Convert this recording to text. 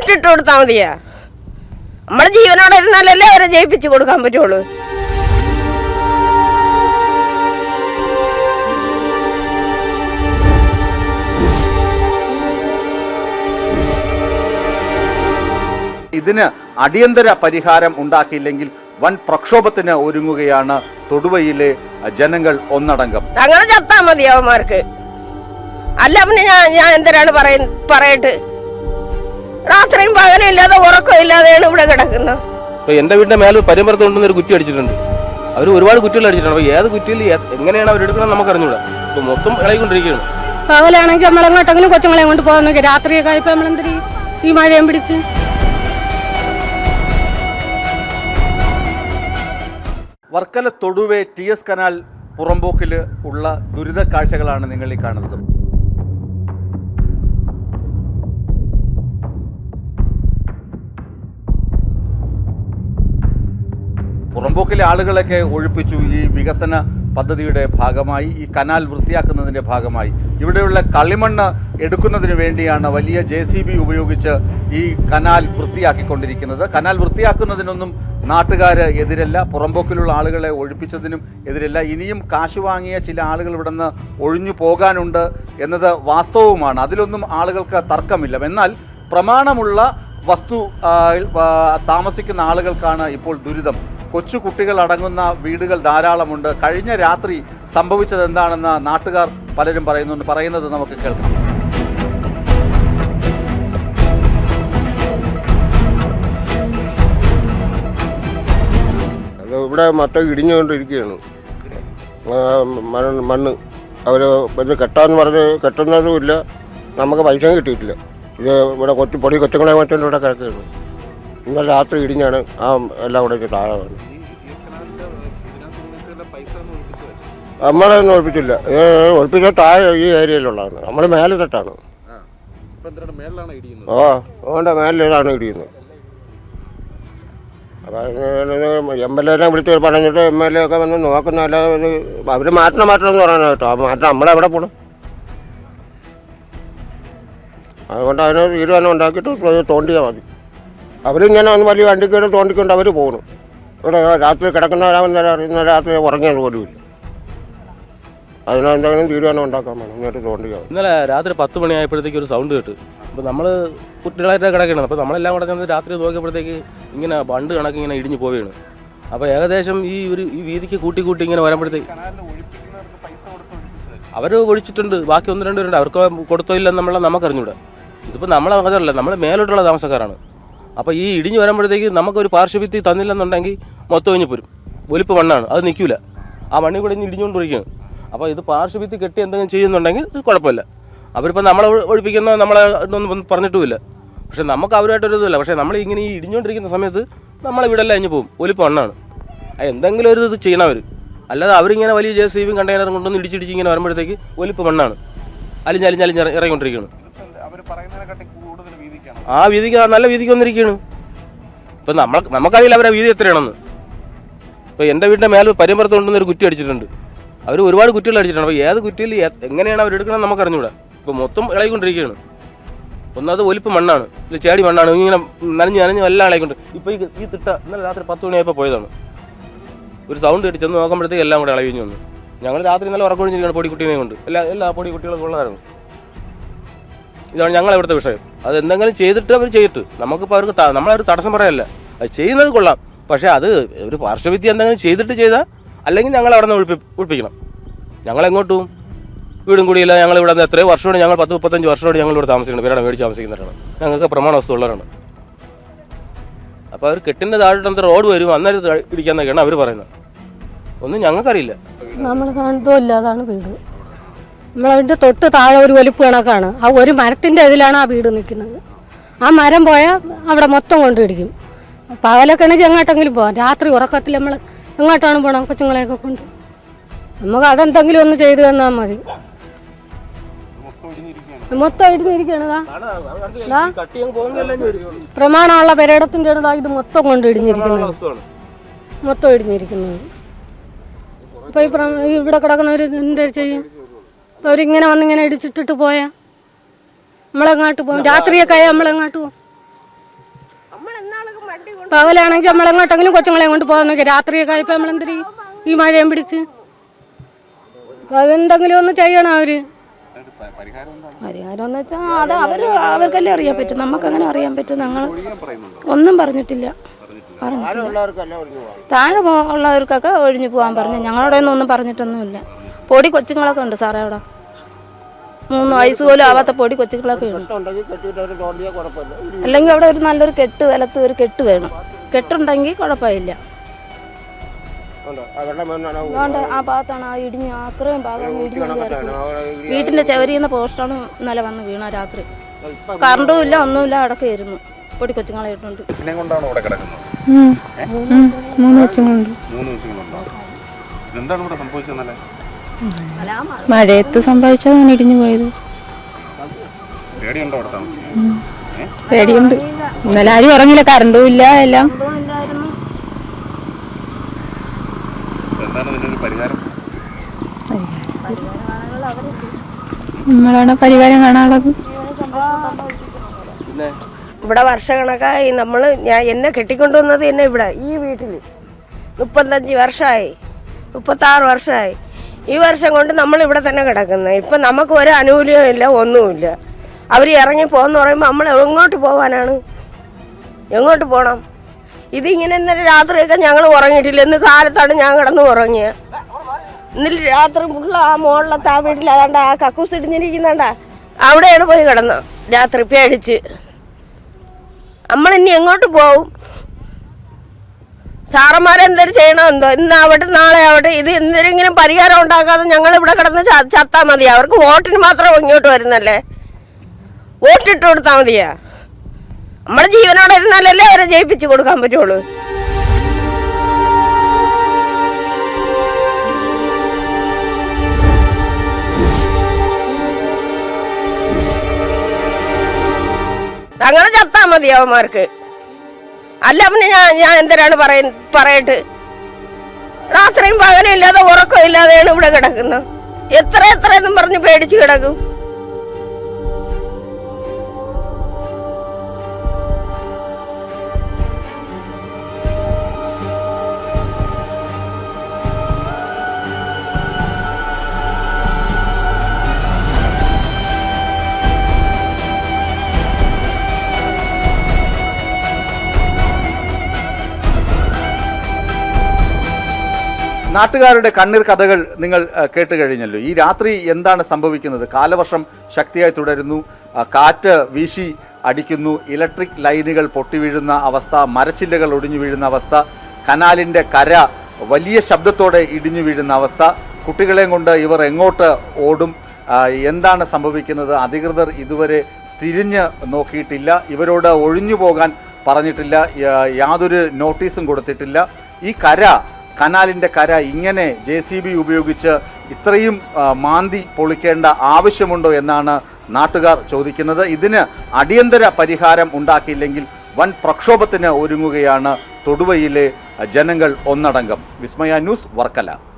വോട്ടിട്ട് കൊടുത്താൽ മതിയാ. നമ്മുടെ ജീവനോടെ ഇരുന്നാലല്ലേ അവരെ ജയിപ്പിച്ചു കൊടുക്കാൻ പറ്റുള്ളൂ. ഇതിന് അടിയന്തര പരിഹാരം ഉണ്ടാക്കിയില്ലെങ്കിൽ വൻ പ്രക്ഷോഭത്തിന് ഒരുങ്ങുകയാണ് തൊടുവയിലെ ജനങ്ങൾ ഒന്നടങ്കം. ഞങ്ങൾ ചത്താ മതി അവന്മാർക്ക്. അല്ല പിന്നെ ഞാൻ ഞാൻ എന്തിനാണ് പറയ പറയട്ട്? രാത്രിയും പകലും ഇല്ലാതെ ഉറക്കം ഇല്ലാതെയാണ് ഇവിടെ കിടക്കുന്നത്. ഇപ്പൊ എന്റെ വീടിന്റെ മേലെ പരിമരത്ത് കൊണ്ടുവന്ന് ഒരു കുറ്റി അടിച്ചിട്ടുണ്ട്. അവർ ഒരുപാട് കുറ്റികൾ അടിച്ചിട്ടുണ്ട്. അപ്പൊ ഏത് കുറ്റിയിൽ എങ്ങനെയാണ് അവർ എടുക്കുന്നത് നമുക്ക് അറിഞ്ഞൂടാ. ഇപ്പൊ മൊത്തം ഇളകിക്കൊണ്ടിരിക്കുകയാണ്. പകലാണെങ്കിൽ നമ്മളെങ്ങോട്ടെങ്കിലും കൊച്ചുങ്ങളെ കൊണ്ട് പോകാൻ നോക്കി രാത്രിയൊക്കെ ആയപ്പോ നമ്മളെന്തിരി ഈ മഴയും പിടിച്ച്? Varkala Thoduva T S canal പുറമ്പോക്കിൽ ഉള്ള ദുരിത കാഴ്ചകളാണ് നിങ്ങൾ ഈ കാണുന്നത്. പുറമ്പോക്കിലെ ആളുകളൊക്കെ ഒഴിപ്പിച്ചു. ഈ വികസന പദ്ധതിയുടെ ഭാഗമായി ഈ കനാൽ വൃത്തിയാക്കുന്നതിന്റെ ഭാഗമായി. ഇവിടെയുള്ള കളിമണ്ണ് എടുക്കുന്നതിന് വേണ്ടിയാണ് വലിയ ജെ സി ബി ഉപയോഗിച്ച് ഈ കനാൽ വൃത്തിയാക്കിക്കൊണ്ടിരിക്കുന്നത്. കനാൽ വൃത്തിയാക്കുന്നതിനൊന്നും നാട്ടുകാർ എതിരല്ല പുറമ്പോക്കിലുള്ള ആളുകളെ ഒഴിപ്പിച്ചതിനും എതിരല്ല. ഇനിയും കാശ് വാങ്ങിയ ചില ആളുകൾ ഇവിടെ നിന്ന് ഒഴിഞ്ഞു പോകാനുണ്ട് എന്നത് വാസ്തവവുമാണ്. അതിലൊന്നും ആളുകൾക്ക് തർക്കമില്ല. എന്നാൽ പ്രമാണമുള്ള വസ്തു താമസിക്കുന്ന ആളുകൾക്കാണ് ഇപ്പോൾ ദുരിതം. കൊച്ചു കുട്ടികൾ അടങ്ങുന്ന വീടുകൾ ധാരാളമുണ്ട്. കഴിഞ്ഞ രാത്രി സംഭവിച്ചത് എന്താണെന്ന് നാട്ടുകാർ പലരും പറയുന്നുണ്ട്. പറയുന്നത് നമുക്ക് കേൾക്കാം. ഇവിടെ മറ്റേ ഇടിഞ്ഞുകൊണ്ടിരിക്കുകയാണ്. മണ്ണ് അവർ ഇത് കെട്ടാന്ന് പറഞ്ഞ് കെട്ടുന്നതും ഇല്ല. നമുക്ക് പൈസ കിട്ടിയിട്ടില്ല. ഇത് ഇവിടെ കൊച്ചു പൊടി കൊച്ചുങ്ങളെ മറ്റും ഇവിടെ കിടക്കുകയാണ്. ഇന്നലെ രാത്രി ഇടിഞ്ഞാണ് ആ എല്ലാം കൂടെ താഴെ വന്നത് നമ്മളൊന്നും ഒഴിപ്പിച്ചില്ല ഒഴിപ്പിച്ച താഴെ ഈ ഏരിയയിലുള്ളതാണ്. നമ്മൾ മേലെ തട്ടാണ് ഓ അതുകൊണ്ട് മേലിലാണ് ഇടിയുന്നത്. എം എൽ എനെ വിളിച്ച് പറഞ്ഞിട്ട് എം എൽ എ ഒക്കെ വന്ന് നോക്കുന്ന അല്ലാതെ അവർ മാറ്റണം മാറ്റണം എന്ന് പറയാനാ കേട്ടോ. ആ മാറ്റം നമ്മളെവിടെ പോണം? അതുകൊണ്ട് അതിന് തീരുമാനം ഉണ്ടാക്കിയിട്ട് തോണ്ടിയാൽ മതി. അവരിങ്ങനെ ഒന്ന് വലിയ വണ്ടിക്കേട് തോണ്ടിക്കൊണ്ട് അവർ പോകണം ഇവിടെ രാത്രി കിടക്കുന്നവരാണെന്ന് അറിയുന്ന രാത്രി ഉറങ്ങിയത് പോലുമില്ല അതിനെന്തെങ്കിലും തീരുമാനം ഉണ്ടാക്കാൻ വേണം. ഇങ്ങോട്ട് തോണ്ടിക്കാം. ഇന്നലെ രാത്രി പത്ത് മണിയായപ്പോഴത്തേക്ക് ഒരു സൗണ്ട് കേട്ടു. അപ്പോൾ നമ്മൾ കുട്ടികളായിട്ട് കിടക്കണം അപ്പോൾ നമ്മളെല്ലാം കൂടെ ചെന്ന് രാത്രി നോക്കിയപ്പോഴത്തേക്ക് ഇങ്ങനെ ബണ്ട് കണക്ക് ഇങ്ങനെ ഇടിഞ്ഞു പോവുകയാണ്. അപ്പോൾ ഏകദേശം ഈ ഒരു ഈ വീതിക്ക് കൂട്ടി കൂട്ടി ഇങ്ങനെ വരുമ്പോഴത്തേക്ക് അവർ ഒഴിച്ചിട്ടുണ്ട്. ബാക്കി ഒന്ന് രണ്ടുപേരുണ്ട് അവർക്ക് കൊടുത്തോ ഇല്ലെന്നുള്ള നമുക്കറിഞ്ഞൂടാ. ഇതിപ്പോൾ നമ്മളെ അതല്ല നമ്മൾ മേലോട്ടുള്ള താമസക്കാരാണ്. അപ്പോൾ ഈ ഇടിഞ്ഞ് വരുമ്പോഴത്തേക്ക് നമുക്കൊരു പാർശ്വഭിത്തി തന്നില്ലെന്നുണ്ടെങ്കിൽ മൊത്തം ഇഞ്ഞ് പോരും. ഒലിപ്പ് മണ്ണാണ്. അത് നിൽക്കില്ല ആ മണ്ണിൽ കൂടെ ഇനി ഇടിഞ്ഞുകൊണ്ടിരിക്കുകയാണ്. അപ്പോൾ ഇത് പാർശ്വഭിത്തി കെട്ടി എന്തെങ്കിലും ചെയ്യുന്നുണ്ടെങ്കിൽ കുഴപ്പമില്ല. അവരിപ്പോൾ നമ്മളെ ഒഴി- ഒഴിപ്പിക്കുന്ന നമ്മളെ ഒന്നും പറഞ്ഞിട്ടുമില്ല. പക്ഷെ നമുക്ക് അവരുമായിട്ടൊരു ഇതില്ല പക്ഷേ നമ്മൾ ഇങ്ങനെ ഈ ഇടിഞ്ഞുകൊണ്ടിരിക്കുന്ന സമയത്ത് നമ്മളെ വീടെല്ലാം അഞ്ഞു പോകും. ഒലിപ്പ് മണ്ണാണ്. എന്തെങ്കിലും ഒരു ഇത് ചെയ്യണം അവർ അല്ലാതെ അവരിങ്ങനെ വലിയ ജെ സി കണ്ടെയ്നറും കൊണ്ടൊന്ന് ഇടിച്ചിടിച്ച് ഇങ്ങനെ വരുമ്പോഴത്തേക്ക് ഒലിപ്പ് മണ്ണാണ്. അലിഞ്ഞ് അലിഞ്ഞ് അലിഞ്ഞ് ഇറങ്ങിക്കൊണ്ടിരിക്കുകയാണ്. ആ വീതിക്ക് നല്ല വീതിക്ക് വന്നിരിക്കുകയാണ്. ഇപ്പം നമ്മൾ നമുക്കറിയില്ല അവരെ വീതി എത്രയാണെന്ന്. ഇപ്പോൾ എന്റെ വീടിന്റെ മേലെ പരിമരത്ത് കൊണ്ടുവന്ന് ഒരു കുറ്റി അടിച്ചിട്ടുണ്ട്. അവർ ഒരുപാട് കുറ്റികൾ അടിച്ചിട്ടുണ്ട്. അപ്പോൾ ഏത് കുറ്റിയിൽ എങ്ങനെയാണ് അവർ എടുക്കണമെന്ന് നമുക്ക് അറിഞ്ഞൂടാ ഇപ്പോൾ മൊത്തം ഇളകിക്കൊണ്ടിരിക്കുകയാണ്. ഒന്നത് ഒലിപ്പ് മണ്ണാണ്. ഇല്ല ചേടി മണ്ണാണ്. ഇങ്ങനെ നനഞ്ഞ് നനഞ്ഞ് എല്ലാം ഇളകിക്കൊണ്ട് ഇപ്പോൾ ഈ ഈ തിട്ട ഇന്നലെ രാത്രി പത്ത് മണിയായപ്പോൾ പോയതാണ്. ഒരു സൗണ്ട് കേട്ട് ചെന്ന് നോക്കുമ്പോഴത്തേക്ക് എല്ലാം കൂടെ ഇളകിഞ്ഞു വന്നു. ഞങ്ങൾ രാത്രി ഇന്നലെ ഉറക്കൊഴിഞ്ഞിരിക്കുകയാണ് പൊടിക്കുട്ടീനെ കൊണ്ട്. എല്ലാ എല്ലാ പൊടിക്കുട്ടികളും ഉള്ളതായിരുന്നു. ഇതാണ് ഞങ്ങൾ ഇവിടുത്തെ വിഷയം. അത് എന്തെങ്കിലും ചെയ്തിട്ട് അവർ ചെയ്തിട്ട്. നമുക്കിപ്പോൾ അവർക്ക് നമ്മളൊരു തടസ്സം പറയല്ല. അത് ചെയ്യുന്നത് കൊള്ളാം. പക്ഷേ അത് ഒരു പാർശ്വവിദ്യ എന്തെങ്കിലും ചെയ്തിട്ട് ചെയ്താൽ അല്ലെങ്കിൽ ഞങ്ങൾ അവിടെ നിന്ന് ഒഴിപ്പി ഒഴിപ്പിക്കണം. ഞങ്ങൾ എങ്ങോട്ട് വീടും കൂടിയില്ല. ഞങ്ങൾ ഇവിടെ നിന്ന് എത്രയോ വർഷമാണ് ഞങ്ങൾ പത്ത് മുപ്പത്തഞ്ച് വർഷമാണ് ഞങ്ങൾ ഇവിടെ താമസിക്കുന്നത്. പേരാണ് മേടിച്ച് താമസിക്കുന്നവരാണ്. ഞങ്ങൾക്ക് പ്രമാണ വസ്തു ഉള്ളവരാണ്. അപ്പോൾ അവർ കെട്ടിന്റെ താഴോട്ട് റോഡ് വരും അന്നേരം ഇടിക്കാന്നൊക്കെയാണ് അവർ പറയുന്നത്. ഒന്നും ഞങ്ങൾക്കറിയില്ല. നമ്മൾ സാധനത്തും ഇല്ലാതാണ് വീട്. നമ്മളതിന്റെ തൊട്ട് താഴെ ഒരു വലിപ്പ് കണക്കാണ്. ആ ഒരു മരത്തിന്റെ ഇതിലാണ് ആ വീട് നിൽക്കുന്നത്. ആ മരം പോയാൽ അവിടെ മൊത്തം കൊണ്ടിടിക്കും. പകലൊക്കെ ആണെങ്കിൽ എങ്ങോട്ടെങ്കിലും പോകാം. രാത്രി ഉറക്കത്തിൽ നമ്മൾ എങ്ങോട്ടാണ് പോകണം കൊച്ചുങ്ങളെയൊക്കെ കൊണ്ട്. നമുക്ക് അതെന്തെങ്കിലും ഒന്ന് ചെയ്തു തന്നാൽ മതി. മൊത്തം ഇടിഞ്ഞിരിക്കുകയാണ്. പ്രമാണമുള്ള പെരേടത്തിന്റെ അടുത്താ ഇത് മൊത്തം കൊണ്ട് ഇടിഞ്ഞിരിക്കുന്നത്. മൊത്തം ഇടിഞ്ഞിരിക്കുന്നത്. ഈ ഇവിടെ കിടക്കുന്നവർ എന്താ ചെയ്യും? അവരിങ്ങനെ വന്നിങ്ങനെ ഇടിച്ചിട്ടിട്ട് പോയാ? നമ്മളെങ്ങാട്ട് പോകും രാത്രിയൊക്കെ ആയാൽ നമ്മളെങ്ങാട്ട് പോകും പകലാണെങ്കിൽ നമ്മളെങ്ങോട്ടെങ്കിലും കൊച്ചുങ്ങളെ കൊണ്ട് പോകാൻ നോക്കി രാത്രിയൊക്കെ ആയപ്പോൾ നമ്മളെന്തിരി ഈ മഴയും പിടിച്ച്? അതെന്തെങ്കിലും ഒന്ന് ചെയ്യണം അവർ. പരിഹാരം എന്ന് വെച്ചാൽ അത് അവർ അവർക്കല്ലേ അറിയാൻ പറ്റും. നമുക്കങ്ങനെ അറിയാൻ പറ്റും. ഞങ്ങൾ ഒന്നും പറഞ്ഞിട്ടില്ല. പറഞ്ഞിട്ടില്ല. താഴെ ഉള്ളവർക്കൊക്കെ ഒഴിഞ്ഞു പോകാൻ പറഞ്ഞു. ഞങ്ങളുടെ ഒന്നും ഒന്നും പറഞ്ഞിട്ടൊന്നുമില്ല. പൊടി കൊച്ചുങ്ങളൊക്കെ ഉണ്ട് സാറേ അവിടെ. മൂന്ന് വയസ്സ് പോലും ആവാത്ത പൊടി കൊച്ചുങ്ങളൊക്കെ ഉണ്ട്. അല്ലെങ്കിൽ അവിടെ ഒരു നല്ലൊരു കെട്ട് വലത്ത് ഒരു കെട്ട് വേണം. കെട്ടുണ്ടെങ്കിൽ കുഴപ്പമില്ല. അതുകൊണ്ട് ആ ഭാഗത്താണ് ആ ഇടിഞ്ഞ് അത്രയും ഭാഗം ഇടിഞ്ഞ് വീട്ടിന്റെ ചെവരിയുന്ന പോസ്റ്റാണ് ഇന്നലെ വന്ന് വീണ രാത്രി. കറണ്ടും ഇല്ല ഒന്നുമില്ല അടക്കമായിരുന്നു പൊടി കൊച്ചുങ്ങളെ ഇട്ടുണ്ട് മൂന്ന് കൊച്ചുങ്ങളുണ്ട്. മൂന്ന് ദിവസങ്ങളുണ്ടോ എന്താണ് ഇവിടെ സംഭവിച്ചത് മഴയത്ത് സംഭവിച്ചതാണ് ഇടിഞ്ഞു പോയത്. പേടിയുണ്ടോ ഇന്നലെ ആരും ഉറങ്ങില്ല കറണ്ടും ഇല്ല എല്ലാം. എന്താണ് ഇതിനൊരു പരിഹാരം? നമ്മളാണ് പരിഹാരം കാണാനുള്ളത്? ഇവിടെ വർഷക്കണക്കായി നമ്മൾ ഞാൻ എന്നെ കെട്ടിക്കൊണ്ടുവന്നത് എന്നെ ഇവിടെ ഈ വീട്ടിൽ മുപ്പത്തഞ്ച് വർഷമായി മുപ്പത്താറ് വർഷമായി ഈ വർഷം കൊണ്ട് നമ്മൾ ഇവിടെ തന്നെ കിടക്കുന്നത്. ഇപ്പം നമുക്ക് ഒരു ആനുകൂല്യവും ഇല്ല ഒന്നുമില്ല. അവർ ഇറങ്ങി പോകുന്ന പറയുമ്പോൾ നമ്മൾ എങ്ങോട്ട് പോകാനാണ് എങ്ങോട്ട് പോകണം ഇതിങ്ങനെ ഇന്നലെ രാത്രിയൊക്കെ ഞങ്ങൾ ഉറങ്ങിയിട്ടില്ല. ഇന്ന് കാലത്താണ് ഞാൻ കിടന്ന് ഉറങ്ങിയത് ഇന്നലെ രാത്രി ഫുള്ള് ആ മുകളിലത്തെ ആ വീട്ടിൽ അതാണ്ട ആ കക്കൂസ് ഇടിഞ്ഞിരിക്കുന്നുണ്ട? അവിടെയാണ് പോയി കിടന്നത് രാത്രി പേടിച്ച്. നമ്മൾ ഇനി എങ്ങോട്ട് പോവും? സാറന്മാരെന്തൊരു ചെയ്യണോ? എന്തോ? ഇന്ന് ആവട്ടെ നാളെ ആവട്ടെ ഇത് എന്തെങ്കിലും പരിഹാരം ഉണ്ടാക്കാതെ ഞങ്ങൾ ഇവിടെ കിടന്ന് ചത്താൽ ചത്താ മതി. അവർക്ക് വോട്ടിന് മാത്രം ഇങ്ങോട്ട് വരുന്നല്ലേ? വോട്ടിട്ട് കൊടുത്താൽ മതിയാ? നമ്മുടെ ജീവനോടെ ഇരുന്നാലല്ലേ അവരെ ജയിപ്പിച്ചു കൊടുക്കാൻ പറ്റുള്ളൂ. അങ്ങനെ ചത്താ മതി അവന്മാർക്ക്. അല്ല പിന്നെ ഞാൻ ഞാൻ എന്തിനാണ് പറയ പറയട്ട്? രാത്രിയും പകലും ഇല്ലാതെ ഉറക്കം ഇല്ലാതെയാണ് ഇവിടെ കിടക്കുന്നത്. എത്ര എത്ര എന്നും പറഞ്ഞ് പേടിച്ച് കിടക്കും. നാട്ടുകാരുടെ കണ്ണീർ കഥകൾ നിങ്ങൾ കേട്ട് കഴിഞ്ഞല്ലോ. ഈ രാത്രി എന്താണ് സംഭവിക്കുന്നത്? കാലവർഷം ശക്തിയായി തുടരുന്നു. കാറ്റ് വീശി അടിക്കുന്നു. ഇലക്ട്രിക് ലൈനുകൾ പൊട്ടി വീഴുന്ന അവസ്ഥ മരച്ചില്ലകൾ ഒടിഞ്ഞു വീഴുന്ന അവസ്ഥ കനാലിന്റെ കര വലിയ ശബ്ദത്തോടെ ഇടിഞ്ഞു വീഴുന്ന അവസ്ഥ. കുട്ടികളെയും കൊണ്ട് ഇവർ എങ്ങോട്ട് ഓടും? എന്താണ് സംഭവിക്കുന്നത്? അധികൃതർ ഇതുവരെ തിരിഞ്ഞ് നോക്കിയിട്ടില്ല. ഇവരോട് ഒഴിഞ്ഞു പോകാൻ പറഞ്ഞിട്ടില്ല. യാതൊരു നോട്ടീസും കൊടുത്തിട്ടില്ല. ഈ കര കനാലിന്റെ കര ഇങ്ങനെ ജെ സി ബി ഉപയോഗിച്ച് ഇത്രയും മാന്തി പൊളിക്കേണ്ട ആവശ്യമുണ്ടോ എന്നാണ് നാട്ടുകാർ ചോദിക്കുന്നത്. ഇതിന് അടിയന്തര പരിഹാരം ഉണ്ടാക്കിയില്ലെങ്കിൽ വൻ പ്രക്ഷോഭത്തിന് ഒരുങ്ങുകയാണ് തൊടുവയിലെ ജനങ്ങൾ ഒന്നടങ്കം. വിസ്മയ ന്യൂസ് വർക്കല.